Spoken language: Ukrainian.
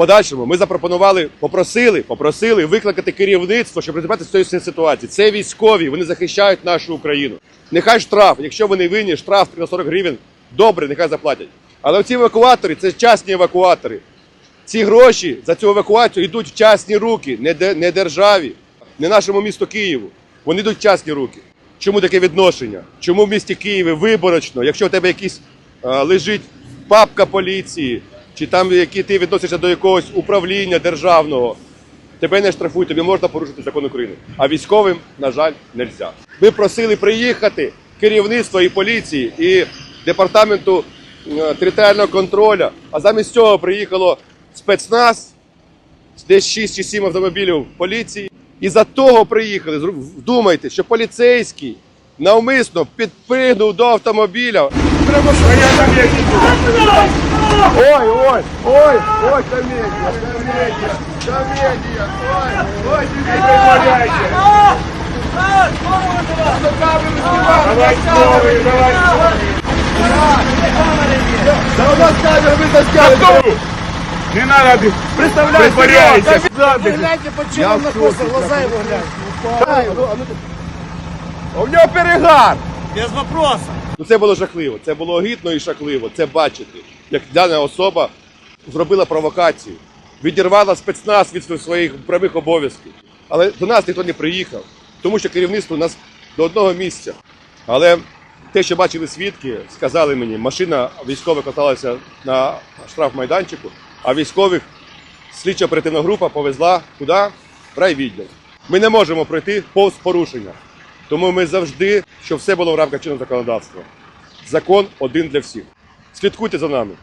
подальшому ми запропонували, попросили, попросили викликати керівництво, щоб розібратися з цією ситуацією. Це військові, вони захищають нашу Україну. Нехай штраф, якщо вони винні, штраф 340 гривень, добре, нехай заплатять. Але ці евакуатори це частні евакуатори. Ці гроші за цю евакуацію йдуть в частні руки, не, не державі, не нашому місту Києву. Вони йдуть в частні руки. Чому таке відношення? Чому в місті Києві виборочно, якщо у тебе якийсь а, лежить папка поліції, чи там які ти відносишся до якогось управління державного, тебе не штрафують, тобі можна порушити закон України. А військовим, на жаль, не можна. Ми просили приїхати керівництво і поліції, і департаменту е, територіального контролю, а замість цього приїхало спецназ, десь 6 чи 7 автомобілів поліції. І за того приїхали. Вдумайте, що поліцейський навмисно підпригнув до автомобіля. Треба що я там. Ой, ой, ой, ой, комедія, комедія, комедія, ой, ой, не вимовляйте. Давай новий, давай. Да у нас камера, ви заскали. Не надо, Представляйте, притворяйся. Гляньте, по чому он находится, глаза его гляньте. У нього перегар. Без вопроса. Ну це було жахливо, це було гідно і жахливо. Це бачити, як дана особа зробила провокацію, відірвала спецназ від своїх прямих обов'язків. Але до нас ніхто не приїхав, тому що керівництво нас до одного місця. Але те, що бачили свідки, сказали мені, машина військових каталася на штрафмайданчику, а військових слідча оперативна група повезла куди? В райвідділ. Ми не можемо пройти повз порушення. Тому ми завжди, щоб все було в рамках чинного законодавства. Закон один для всіх. Слідкуйте за нами.